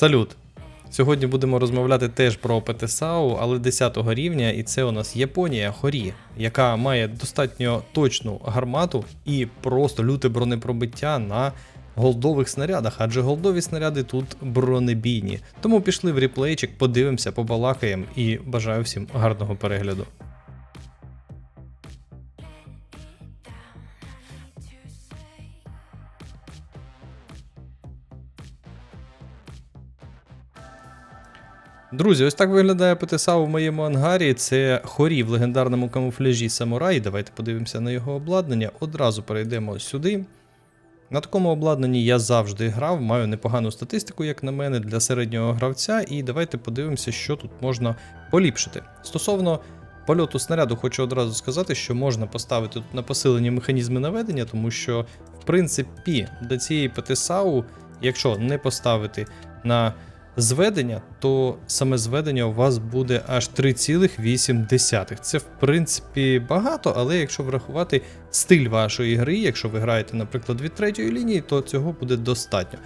Салют! Сьогодні будемо розмовляти теж про ПТСАУ, але 10 рівня, і це у нас Японія Хорі, яка має достатньо точну гармату і просто люте бронепробиття на голдових снарядах, адже голдові снаряди тут бронебійні. Тому пішли в реплейчик, подивимося, побалакаємо і бажаю всім гарного перегляду. Друзі, ось так виглядає ПТСАУ в моєму ангарі. Це хорі в легендарному камуфляжі Самурай. Давайте подивимося на його обладнання. Одразу перейдемо сюди. На такому обладнанні я завжди грав, маю непогану статистику, як на мене, для середнього гравця. І давайте подивимося, що тут можна поліпшити. Стосовно польоту снаряду, хочу одразу сказати, що можна поставити тут на посилені механізми наведення, тому що, в принципі, до цієї ПТСАУ, якщо не поставити на зведення, то саме зведення у вас буде аж 3,8. Це, в принципі, багато, але якщо врахувати стиль вашої гри, якщо ви граєте, наприклад, від третьої лінії, то цього буде достатньо.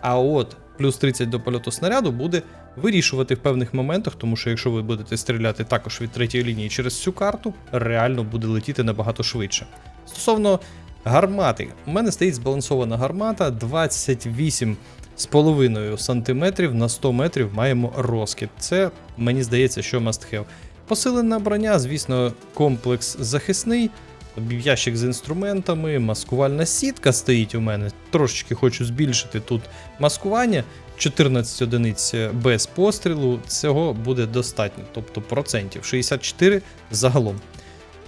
А от плюс 30 до польоту снаряду буде вирішувати в певних моментах, тому що якщо ви будете стріляти також від третьої лінії через всю карту, реально буде летіти набагато швидше. Стосовно гармати, у мене стоїть збалансована гармата 28 з половиною сантиметрів на 100 метрів маємо розкид. Це мені здається, що must have. Посилена броня, звісно, комплекс захисний, ящик з інструментами, маскувальна сітка стоїть у мене. Трошечки хочу збільшити тут маскування. 14 одиниць без пострілу, цього буде достатньо, тобто процентів 64 загалом.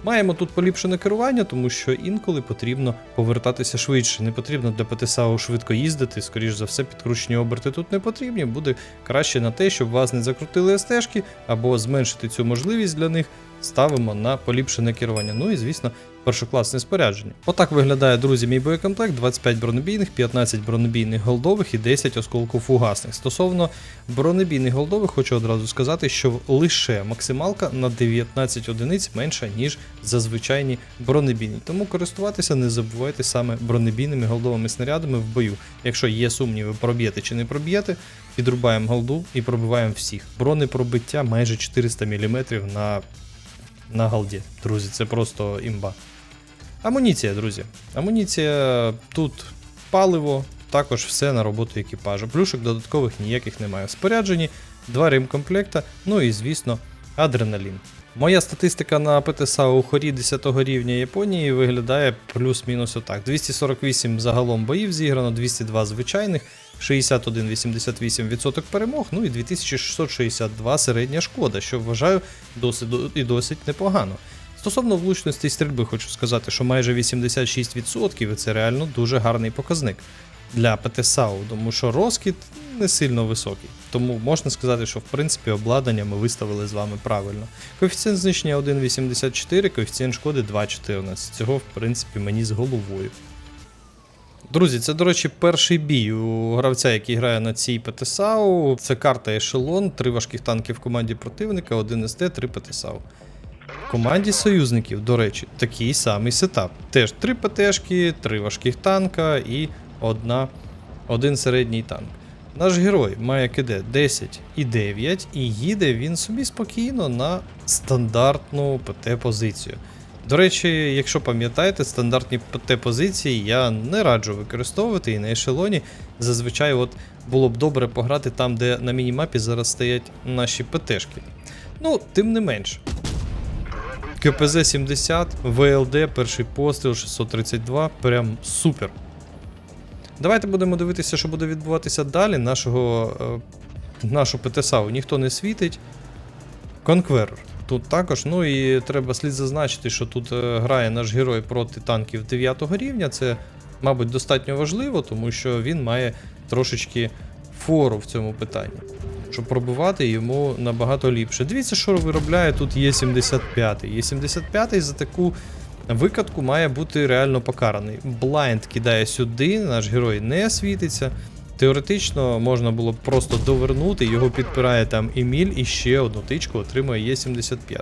Маємо тут поліпшене керування, тому що інколи потрібно повертатися швидше. Не потрібно для ПТСАУ швидко їздити, скоріш за все, підкручені оберти тут не потрібні. Буде краще на те, щоб вас не закрутили стежки, або зменшити цю можливість для них. Ставимо на поліпшене керування. Ну і звісно, першокласне спорядження. Отак виглядає, друзі, мій боєкомплект: 25 бронебійних, 15 бронебійних голдових і 10 осколків фугасних. Стосовно бронебійних голдових, хочу одразу сказати, що лише максималка на 19 одиниць менша, ніж зазвичайні бронебійні. Тому користуватися не забувайте саме бронебійними голдовими снарядами в бою. Якщо є сумніви, проб'єте чи не проб'єте, підрубаємо голду і пробиваємо всіх. Бронепробиття майже 400 мм на, на голді. Друзі, це просто імба. Амуніція, друзі. Амуніція тут паливо, також все на роботу екіпажу. Плюшок додаткових ніяких немає. В спорядженні, два ремкомплекта, ну і звісно, адреналін. Моя статистика на ПТСА у хорі 10 рівня Японії виглядає плюс-мінус отак. 248 загалом боїв зіграно, 202 звичайних, 61-88% перемог, ну і 2662 середня шкода, що вважаю досить і досить непогано. Стосовно влучності стрільби, хочу сказати, що майже 86% і це реально дуже гарний показник для ПТСАУ, тому що розкид не сильно високий. Тому можна сказати, що в принципі обладнання ми виставили з вами правильно. Коефіцієнт знищення 1,84, коефіцієнт шкоди 2,14. Цього, в принципі, мені з головою. Друзі, це, до речі, перший бій у гравця, який грає на цій ПТСАУ. Це карта Ешелон, три важких танки в команді противника, один СТ, три ПТСАУ. В команді союзників, до речі, такий самий сетап. Теж три ПТшки, три важких танка і одна, один середній танк. Наш герой має КД 10 і 9, і їде він собі спокійно на стандартну ПТ-позицію. До речі, якщо пам'ятаєте, стандартні ПТ-позиції я не раджу використовувати і на ешелоні. Зазвичай от було б добре пограти там, де на мінімапі зараз стоять наші ПТшки. Ну, тим не менш. КПЗ 70, ВЛД, перший постріл 632, прям супер. Давайте будемо дивитися, що буде відбуватися далі. Нашого, е, нашу ПТСАУ ніхто не світить. Конкверер. Тут також, ну і треба слід зазначити, що тут е, грає наш герой проти танків 9 рівня. Це, мабуть, достатньо важливо, тому що він має трошечки фору в цьому питанні. Щоб пробивати йому набагато ліпше. Дивіться, що виробляє тут Є75. Є75 за таку викатку має бути реально покараний. Блайнд кидає сюди, наш герой не світиться. Теоретично можна було б просто довернути, його підпирає там Еміль і ще одну тичку отримує Є75.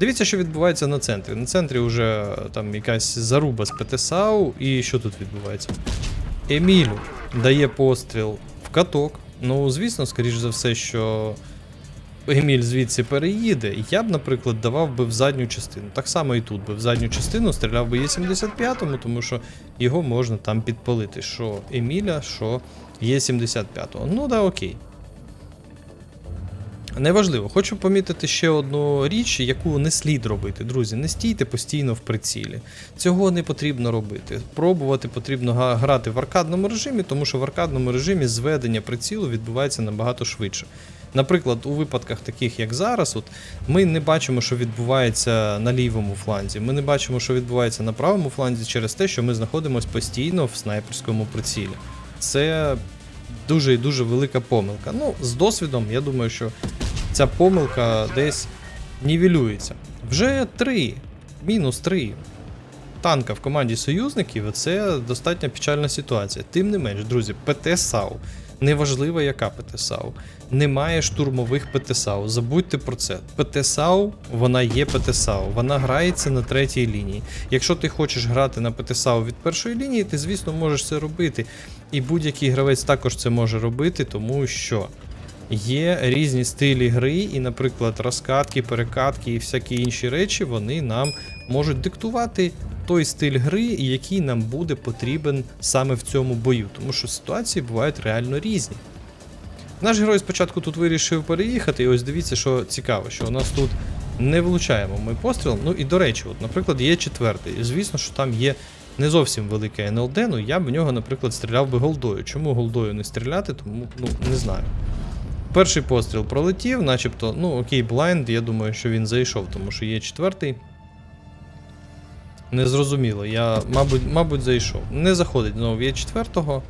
Дивіться, що відбувається на центрі. На центрі вже там якась заруба з ПТСАУ, і що тут відбувається? Емілю дає постріл в каток, Ну, звісно, скоріш за все, що Еміль звідси переїде. Я б, наприклад, давав би в задню частину. Так само і тут би в задню частину стріляв би Є75, тому що його можна там підпалити. Що Еміля, що Є75. Ну да, окей. Неважливо, хочу помітити ще одну річ, яку не слід робити, друзі. Не стійте постійно в прицілі. Цього не потрібно робити. Пробувати потрібно грати в аркадному режимі, тому що в аркадному режимі зведення прицілу відбувається набагато швидше. Наприклад, у випадках таких, як зараз, от, ми не бачимо, що відбувається на лівому фланзі. Ми не бачимо, що відбувається на правому фланзі через те, що ми знаходимося постійно в снайперському прицілі. Це дуже і дуже велика помилка. Ну, з досвідом, я думаю, що ця помилка десь нівелюється. Вже три, мінус три танка в команді союзників це достатньо печальна ситуація. Тим не менш, друзі, ПТ САУ. Неважливо, яка ПТ САУ. Немає штурмових ПТ САУ. Забудьте про це. ПТ САУ, вона є ПТ САУ. Вона грається на третій лінії. Якщо ти хочеш грати на ПТ САУ від першої лінії, ти, звісно, можеш це робити. І будь-який гравець також це може робити, тому що є різні стилі гри, і, наприклад, розкатки, перекатки і всякі інші речі, вони нам можуть диктувати той стиль гри, який нам буде потрібен саме в цьому бою, тому що ситуації бувають реально різні. Наш герой спочатку тут вирішив переїхати, і ось дивіться, що цікаво, що у нас тут не влучаємо ми постріл. Ну і до речі, от, наприклад, є четвертий. Звісно, що там є не зовсім велике НЛД, ну я б в нього, наприклад, стріляв би голдою. Чому голдою не стріляти, тому ну не знаю. Перший постріл пролетів, начебто, ну окей, блайнд, я думаю, що він зайшов, тому що є четвертий. Незрозуміло, я, мабуть, мабуть, зайшов. Не заходить знову є четвертого.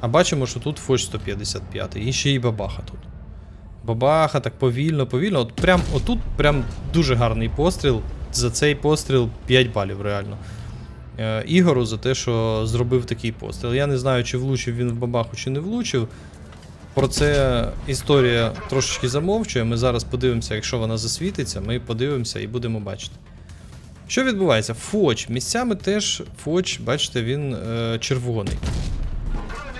А бачимо, що тут Фоч 155 і ще й бабаха тут. Бабаха так повільно, повільно. От прям отут прям дуже гарний постріл. За цей постріл 5 балів реально. Е, Ігору за те, що зробив такий постріл. Я не знаю, чи влучив він в бабаху, чи не влучив. Про це історія трошечки замовчує. Ми зараз подивимося, якщо вона засвітиться, ми подивимося і будемо бачити. Що відбувається? Фоч. Місцями теж Фоч, бачите, він е, червоний.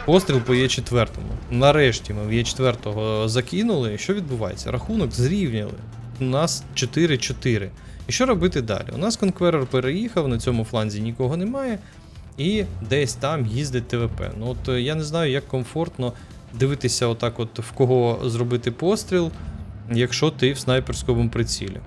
Постріл по Є4. Нарешті ми в Є4 закинули. Що відбувається? Рахунок зрівняли. У нас 4-4. І що робити далі? У нас конкверер переїхав, на цьому фланзі нікого немає. І десь там їздить ТВП. Ну от е, я не знаю, як комфортно дивитися, отак, от в кого зробити постріл, якщо ти в снайперському прицілі.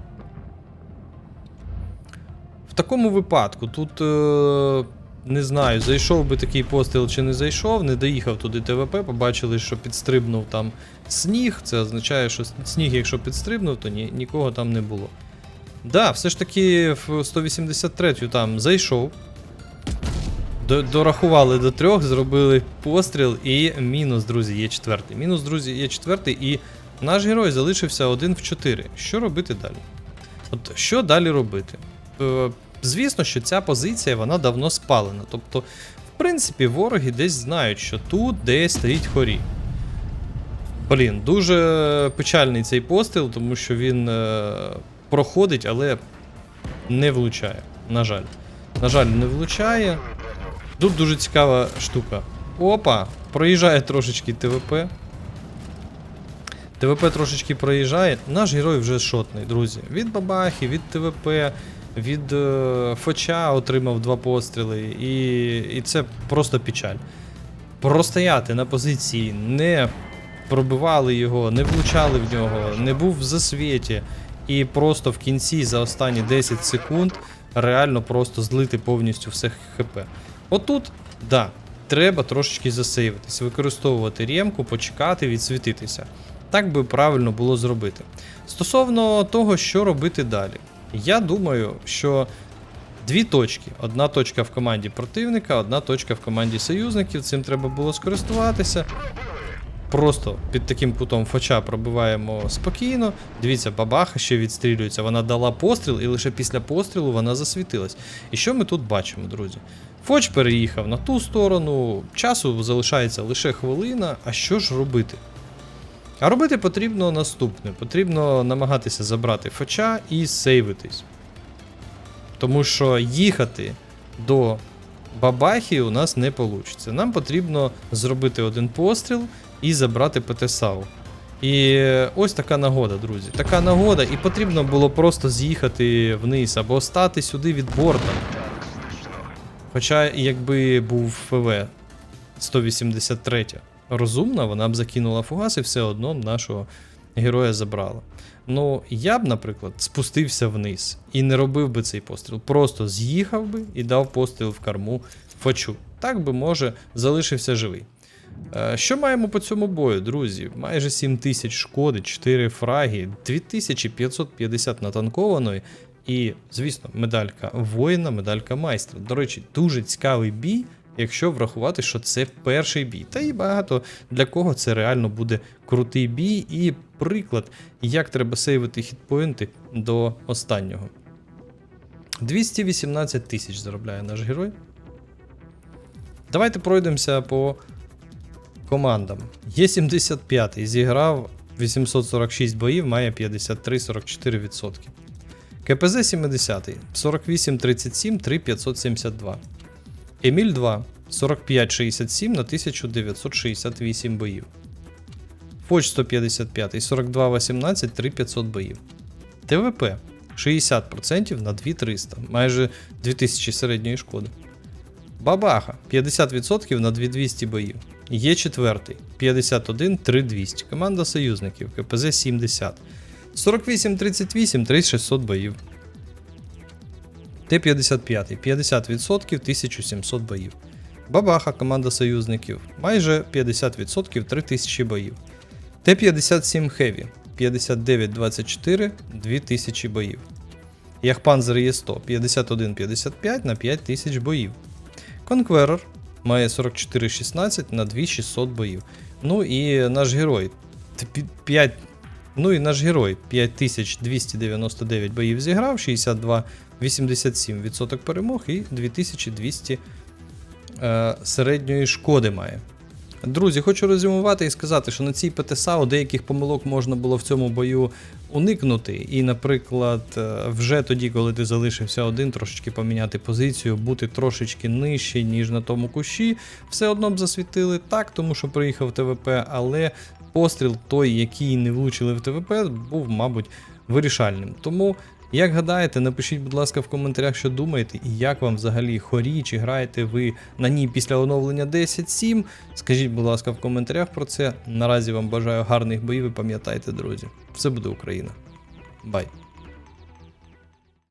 Такому випадку тут. Е- не знаю, зайшов би такий постріл чи не зайшов, не доїхав туди ТВП, побачили, що підстрибнув там сніг. Це означає, що сніг, якщо підстрибнув, то ні, нікого там не було. Да, все ж таки в 183 там зайшов. До- Дорахували до трьох, зробили постріл і мінус, друзі, є четвертий. Мінус, друзі, є четвертий, і наш герой залишився один в 4. Що робити далі? От що далі робити? Звісно, що ця позиція вона давно спалена. Тобто, в принципі, вороги десь знають, що тут десь стоїть хорі. Блін, дуже печальний цей постріл, тому що він е, проходить, але не влучає. На жаль. На жаль, не влучає. Тут дуже цікава штука. Опа! Проїжджає трошечки ТВП. ТВП трошечки проїжджає. Наш герой вже шотний, друзі. Від Бабахи, від ТВП, від е, Фоча отримав два постріли, і, і це просто печаль. Простояти на позиції, не пробивали його, не влучали в нього, не був в засвіті. І просто в кінці за останні 10 секунд реально просто злити повністю все ХП. Отут, да, треба трошечки засейвитись, використовувати ремку, почекати, відсвітитися. Так би правильно було зробити. Стосовно того, що робити далі, я думаю, що дві точки: одна точка в команді противника, одна точка в команді союзників. Цим треба було скористуватися. Просто під таким кутом фоча пробиваємо спокійно. Дивіться, бабаха ще відстрілюється. Вона дала постріл, і лише після пострілу вона засвітилась. І що ми тут бачимо, друзі? Фоч переїхав на ту сторону, часу залишається лише хвилина. А що ж робити? А робити потрібно наступне: потрібно намагатися забрати фоча і сейвитись. Тому що їхати до бабахи у нас не вийде. Нам потрібно зробити один постріл, і забрати ПТ-САУ. І ось така нагода, друзі. Така нагода, і потрібно було просто з'їхати вниз або стати сюди від борта. Хоча, якби був ФВ 183 розумна, вона б закинула фугас і все одно нашого героя забрала. Ну, я б, наприклад, спустився вниз і не робив би цей постріл. Просто з'їхав би і дав постріл в корму Фочу. Так би, може, залишився живий. Е, Що маємо по цьому бою, друзі? Майже 7 тисяч шкоди, 4 фраги, 2550 натанкованої і, звісно, медалька воїна, медалька майстра. До речі, дуже цікавий бій, якщо врахувати, що це перший бій. Та і багато для кого це реально буде крутий бій і приклад, як треба сейвити хітпоінти до останнього. 218 тисяч заробляє наш герой. Давайте пройдемося по командам. Є75 зіграв 846 боїв, має 53-44%. КПЗ 70 48-37, 3572. Еміль 2 45-67 на 1968 боїв. Фоч 155 42-18, 3500 боїв. ТВП 60% на 2300, майже 2000 середньої шкоди. Бабаха 50% на 2200 боїв. Є четвертий 51 3200. Команда союзників КПЗ 70. 48 38 3600 боїв. Т-55 50% 1700 боїв. Бабаха команда союзників майже 50% 3000 боїв. Т-57 Heavy 59-24 2000 боїв. Яхпанзер Є100 51-55 на 5000 боїв. Конкверер має 44-16 на 2600 боїв. Ну і наш герой. 5, ну і наш герой 5299 боїв зіграв, 62 87% перемог і 2200 е, середньої шкоди має. Друзі, хочу резюмувати і сказати, що на цій ПТСАУ деяких помилок можна було в цьому бою уникнути. І, наприклад, е, вже тоді, коли ти залишився один, трошечки поміняти позицію, бути трошечки нижче, ніж на тому кущі, все одно б засвітили так, тому що приїхав ТВП, але постріл той, який не влучили в ТВП, був, мабуть, вирішальним. Тому. Як гадаєте, напишіть, будь ласка, в коментарях, що думаєте, і як вам взагалі хорі, чи граєте ви на ній після оновлення 10.7. Скажіть, будь ласка, в коментарях про це. Наразі вам бажаю гарних боїв і пам'ятайте, друзі. Все буде Україна. Бай!